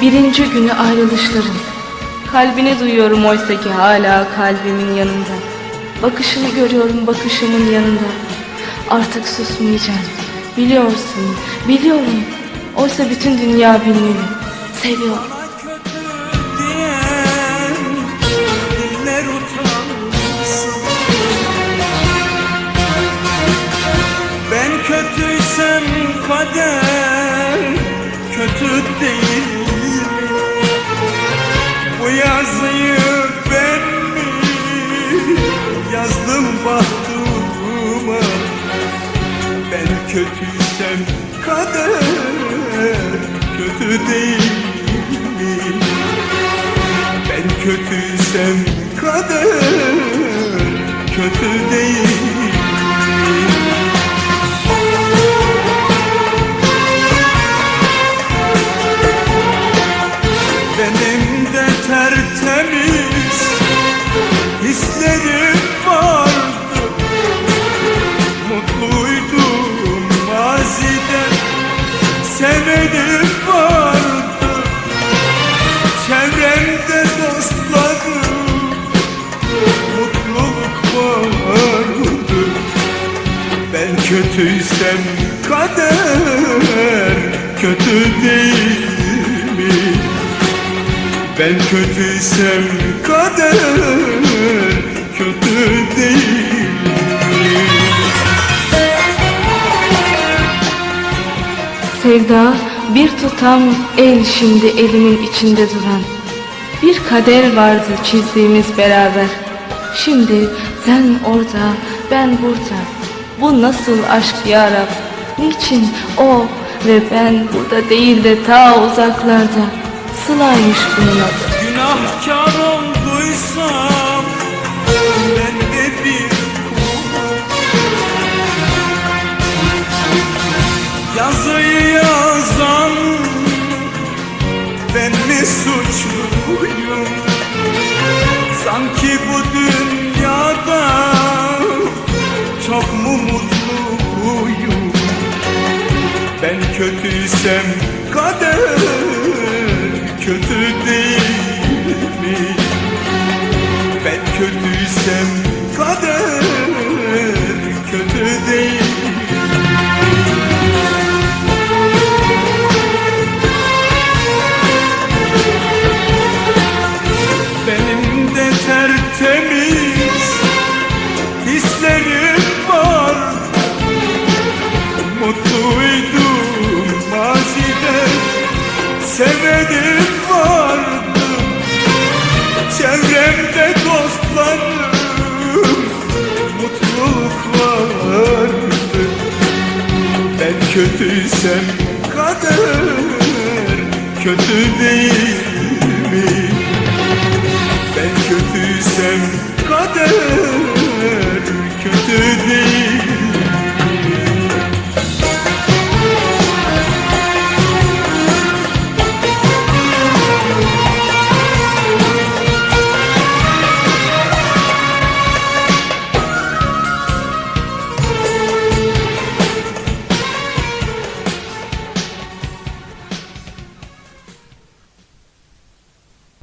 birinci günü ayrılışların. Kalbini duyuyorum oysa ki hala kalbimin yanında. Bakışını görüyorum bakışımın yanında. Artık susmayacağım. Biliyorsun, biliyorum. Oysa bütün dünya bilmeli. Utansın Ben kötüysem kader kötü değil mi? Bu yazıyı ben mi yazdım bahtıma Ben kötüysem kader kötü değil mi? Ben kötüysem kader kötü değil kötüysem kader kötü değil mi? Ben kötüysem kader kötü değil mi? Sevda bir tutam el şimdi elimin içinde duran Bir kader vardı çizdiğimiz beraber Şimdi sen orada ben burada Bu nasıl aşk ya Rab Niçin o ve ben burada değil de ta uzaklarda? Sılaymış bunun adı. Günahkar olduysam ben de bir Yazıyı yazan ben mi suçluyum? Sanki kötüysem kader kötü değil mi? Ben kötüysem Sevenim vardı Çevremde dostlarım Mutluluk vardı Ben kötüysem kader Kötü değil mi?